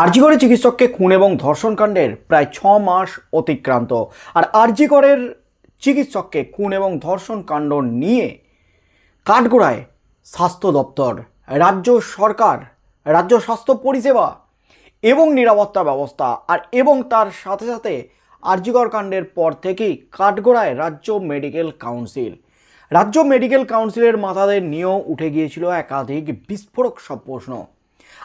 আরজিগড়ে চিকিৎসককে খুন এবং ধর্ষণকাণ্ডের প্রায় ছ মাস অতিক্রান্ত। আর আরজিগড়ের চিকিৎসককে খুন এবং ধর্ষণ কাণ্ড নিয়ে কাঠগোড়ায় স্বাস্থ্য দপ্তর, রাজ্য সরকার, রাজ্য স্বাস্থ্য পরিষেবা এবং নিরাপত্তা ব্যবস্থা আর এবং তার সাথে সাথে আরজিগড় কাণ্ডের পর থেকেই কাঠগোড়ায় রাজ্য মেডিকেল কাউন্সিল। রাজ্য মেডিকেল কাউন্সিলের মাথাদের নিয়েও উঠে গিয়েছিল একাধিক বিস্ফোরক সব প্রশ্ন।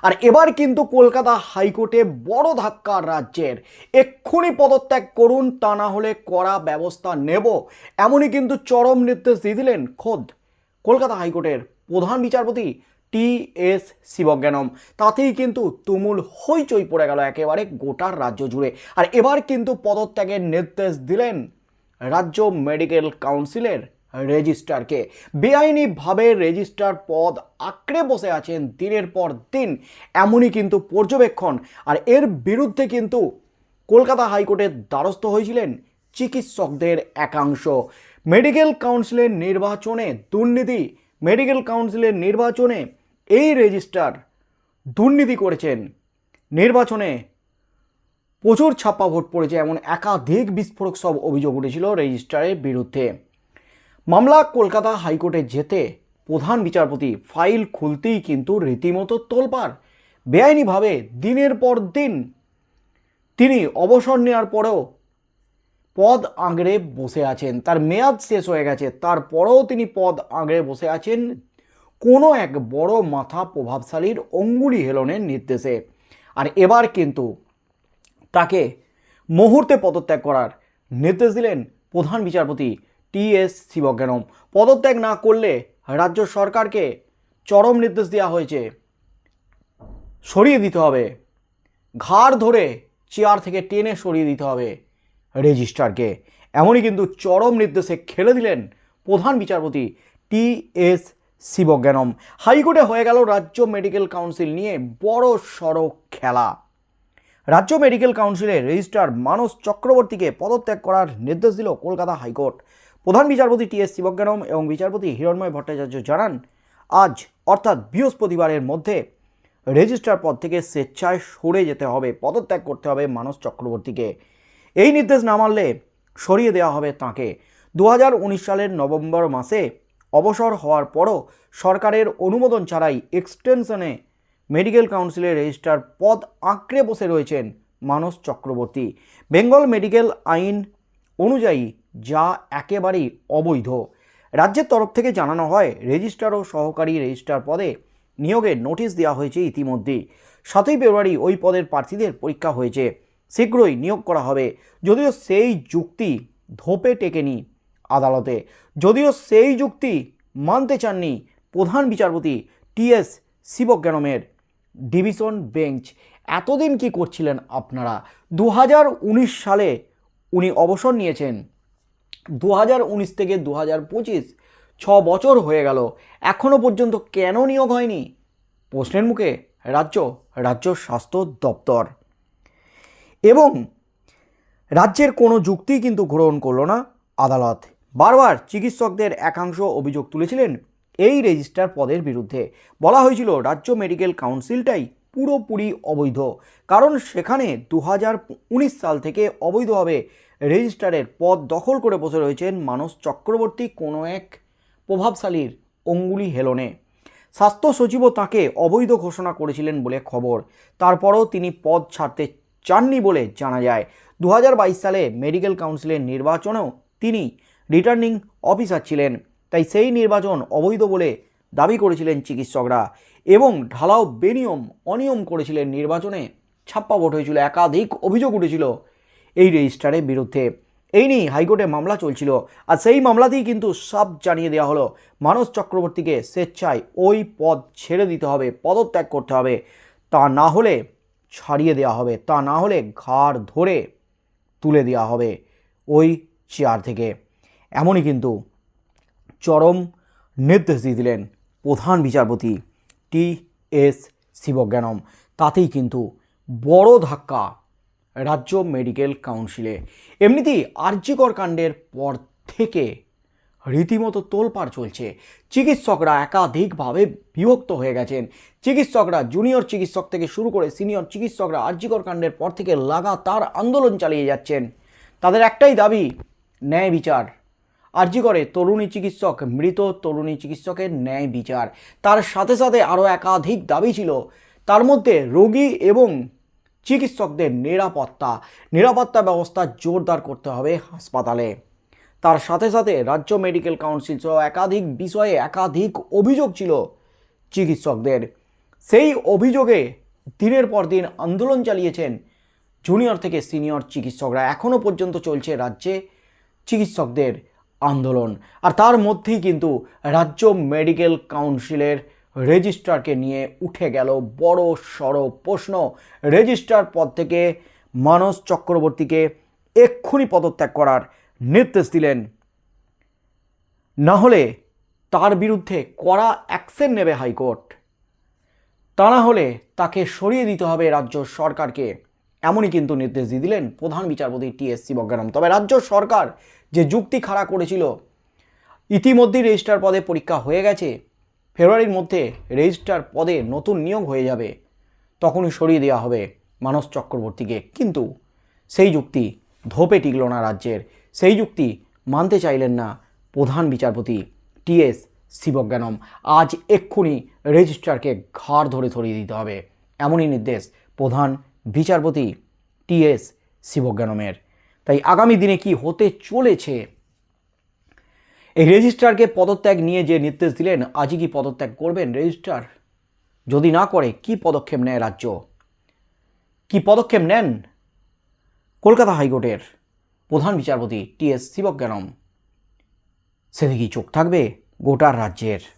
আর এবার কিন্তু কলকাতা হাইকোর্টে বড় ধাক্কা রাজ্যের। এক্ষুনি পদত্যাগ করুন, তা না হলে কড়া ব্যবস্থা নেব। এমনই কিন্তু চরম নির্দেশ দিয়ে দিলেন খোদ কলকাতা হাইকোর্টের প্রধান বিচারপতি টি এস শিবজ্ঞানম। তাতেই কিন্তু তুমুল হইচই পড়ে গেল একেবারে গোটার রাজ্য জুড়ে। আর এবার কিন্তু পদত্যাগের নির্দেশ দিলেন রাজ্য মেডিকেল কাউন্সিলের রেজিস্ট্রারকে। বেআইনিভাবে রেজিস্ট্রার পদ আঁকড়ে বসে আছেন দিনের পর দিন, এমনই কিন্তু পর্যবেক্ষণ। আর এর বিরুদ্ধে কিন্তু কলকাতা হাইকোর্টের দ্বারস্থ হয়েছিলেন চিকিৎসকদের একাংশ। মেডিকেল কাউন্সিলের নির্বাচনে দুর্নীতি, মেডিকেল কাউন্সিলের নির্বাচনে এই রেজিস্ট্রার দুর্নীতি করেছেন। নির্বাচনে প্রচুর ছাপ্পা ভোট পড়েছে, এমন একাধিক বিস্ফোরক সব অভিযোগ উঠেছিল রেজিস্ট্রারের বিরুদ্ধে। মামলা কলকাতা হাইকোর্টে যেতে প্রধান বিচারপতি ফাইল খুলতেই কিন্তু রীতিমতো তোলপাড়। বেআইনিভাবে দিনের পর দিন তিনি অবসর নেওয়ার পরেও পদ আঁকড়ে বসে আছেন। তার মেয়াদ শেষ হয়ে গেছে, তারপরেও তিনি পদ আঁকড়ে বসে আছেন কোনো এক বড় মাথা প্রভাবশালীর অঙ্গুলি হেলনের নির্দেশে। আর এবার কিন্তু তাকে মুহূর্তে পদত্যাগ করার নির্দেশ দিলেন প্রধান বিচারপতি টি এস শিবজ্ঞানম পদত্যাগ না করলে রাজ্য সরকারকে চরম নির্দেশ দেওয়া হয়েছে। সরিয়ে দিতে হবে। ঘাড় ধরে চেয়ার থেকে টেনে সরিয়ে দিতে হবে রেজিস্ট্রারকে। এমনই কিন্তু চরম নির্দেশে খেলে দিলেন প্রধান বিচারপতি টি এস শিবজ্ঞানম হাইকোর্টে হয়ে গেল রাজ্য মেডিকেল কাউন্সিল নিয়ে বড় সড় খেলা। রাজ্য মেডিকেল কাউন্সিলের রেজিস্ট্রার মানস চক্রবর্তীকে পদত্যাগ করার নির্দেশ দিল কলকাতা হাইকোর্ট। প্রধান বিচারপতি টি এস শিবজ্ঞানম এবং বিচারপতি হিরণময় ভট্টাচার্য জানান, আজ অর্থাৎ বৃহস্পতিবারের মধ্যে রেজিস্ট্রার পদ থেকে স্বেচ্ছায় সরে যেতে হবে, পদত্যাগ করতে হবে মানস চক্রবর্তীকে। এই নির্দেশ না মানলে সরিয়ে দেওয়া হবে তাঁকে। দু হাজার উনিশ সালের নভেম্বর মাসে অবসর হওয়ার পরও সরকারের অনুমোদন ছাড়াই এক্সটেনশনে মেডিকেল কাউন্সিলের রেজিস্ট্রার পদ আঁকড়ে বসে রয়েছেন মানস চক্রবর্তী। বেঙ্গল মেডিকেল আইন অনুযায়ী যা একেবারেই অবৈধ। রাজ্যের তরফ থেকে জানানো হয়, রেজিস্ট্রার ও সহকারী রেজিস্ট্রার পদে নিয়োগের নোটিশ দেওয়া হয়েছে ইতিমধ্যেই। সাতই ফেব্রুয়ারি ওই পদের প্রার্থীদের পরীক্ষা হয়েছে। শীঘ্রই নিয়োগ করা হবে। যদিও সেই যুক্তি ধোপে টেকেনি আদালতে। যদিও সেই যুক্তি মানতে চাননি প্রধান বিচারপতি টি এস শিবজ্ঞানমের। Division bench. এতদিন কি করছিলেন আপনারা? দু হাজার উনিশ সালে উনি অবসর নিয়েছেন। দু হাজার উনিশ থেকে দু হাজার পঁচিশ, ছ বছর হয়ে গেল। এখনও পর্যন্ত কেন নিয়োগ হয়নি? প্রশ্নের মুখে রাজ্য রাজ্য স্বাস্থ্য দপ্তর। এবং রাজ্যের কোনো যুক্তি কিন্তু গ্রহণ করল না আদালত। বারবার চিকিৎসকদের একাংশ অভিযোগ তুলেছিলেন এই রেজিস্ট্রার পদের বিরুদ্ধে। বলা হয়েছিল, রাজ্য মেডিকেল কাউন্সিলটাই পুরোপুরি অবৈধ, কারণ সেখানে দু হাজার উনিশ সাল থেকে অবৈধভাবে রেজিস্ট্রারের পদ দখল করে বসে রয়েছেন মানস চক্রবর্তী, কোনো এক প্রভাবশালীর অঙ্গুলি হেলনে। স্বাস্থ্য সচিবও তাকে অবৈধ ঘোষণা করেছিলেন বলে খবর। তারপরও তিনি পদ ছাড়তে চাননি বলে জানা যায়। দু হাজার বাইশ সালে মেডিকেল কাউন্সিলের নির্বাচনেও তিনি রিটার্নিং অফিসার ছিলেন। তাই সেই নির্বাচন অবৈধ বলে দাবি করেছিলেন চিকিৎসকরা এবং ঢালাও বেনিয়ম অনিয়ম করেছিলেন নির্বাচনে। ছাপ্পা ভোট হয়েছিল, একাধিক অভিযোগ উঠেছিল এই রেজিস্ট্রারের বিরুদ্ধে। এই নিয়েই হাইকোর্টে মামলা চলছিল আর সেই মামলাতেই কিন্তু সব জানিয়ে দেওয়া হলো, মানস চক্রবর্তীকে স্বেচ্ছায় ওই পদ ছেড়ে দিতে হবে, পদত্যাগ করতে হবে। তা না হলে ছাড়িয়ে দেওয়া হবে, তা না হলে ঘাড় ধরে তুলে দেওয়া হবে ওই চেয়ার থেকে। এমনই কিন্তু চরম নির্দেশ দিয়ে দিলেন প্রধান বিচারপতি টি এস শিবজ্ঞানম। তাতেই কিন্তু বড় ধাক্কা রাজ্য মেডিকেল কাউন্সিলে। এমনিতেই আর্যিকর কাণ্ডের পর থেকে রীতিমতো তোলপাড় চলছে। চিকিৎসকরা একাধিকভাবে বিভক্ত হয়ে গেছেন। চিকিৎসকরা জুনিয়র চিকিৎসক থেকে শুরু করে সিনিয়র চিকিৎসকরা আর্যিকর কাণ্ডের পর থেকে লাগাতার আন্দোলন চালিয়ে যাচ্ছেন। তাদের একটাই দাবি, ন্যায় বিচার। আর্যিকরে তরুণী চিকিৎসক, মৃত তরুণী চিকিৎসকের ন্যায় বিচার। তার সাথে সাথে আরও একাধিক দাবি ছিল। তার মধ্যে রোগী এবং চিকিৎসকদের নিরাপত্তা। নিরাপত্তা ব্যবস্থা জোরদার করতে হবে হাসপাতালে। তার সাথে সাথে রাজ্য মেডিকেল কাউন্সিল সহ একাধিক বিষয়ে একাধিক অভিযোগ ছিল চিকিৎসকদের। সেই অভিযোগে দিনের পর দিন আন্দোলন চালিয়েছেন জুনিয়র থেকে সিনিয়র চিকিৎসকরা। এখনও পর্যন্ত চলছে রাজ্যে চিকিৎসকদের আন্দোলন। আর তার মধ্যেই কিন্তু রাজ্য মেডিকেল কাউন্সিলের রেজিস্ট্রারকে নিয়ে উঠে গেল বড় সড় প্রশ্ন। রেজিস্ট্রার পদ থেকে মানস চক্রবর্তীকে এক্ষুনি পদত্যাগ করার নির্দেশ দিলেন। না হলে তার বিরুদ্ধে কড়া অ্যাকশন নেবে হাইকোর্ট। তা না হলে তাকে সরিয়ে দিতে হবে রাজ্য সরকারকে। এমনই কিন্তু নির্দেশ দিয়ে দিলেন প্রধান বিচারপতি টি এস শিবজ্ঞানম। তবে রাজ্য সরকার যে যুক্তি খাড়া করেছিল, ইতিমধ্যেই রেজিস্ট্রার পদে পরীক্ষা হয়ে গেছে। ফেব্রুয়ারির মধ্যে রেজিস্ট্রার পদে নতুন নিয়োগ হয়ে যাবে, তখনই সরিয়ে দেওয়া হবে মানস চক্রবর্তীকে। কিন্তু সেই যুক্তি ধোপে টিকল না রাজ্যের। সেই যুক্তি মানতে চাইলেন না প্রধান বিচারপতি টি এস শিবজ্ঞানম। আজ এক্ষুনি রেজিস্ট্রারকে ঘাড় ধরে ধরিয়ে দিতে হবে, এমনই নির্দেশ প্রধান বিচারপতি টি এস শিবজ্ঞানমের। তাই আগামী দিনে কি হতে চলেছে? এই রেজিস্ট্রারকে পদত্যাগ নিয়ে যে নির্দেশ দিলেন, আজই কি পদত্যাগ করবেন রেজিস্ট্রার? যদি না করে, কি পদক্ষেপ নেয় রাজ্য? কি পদক্ষেপ নেন? কলকাতা হাইকোর্টের প্রধান বিচারপতি টি এস শিবজ্ঞানম। সেদিকেই চোখ থাকবে গোটা রাজ্যের।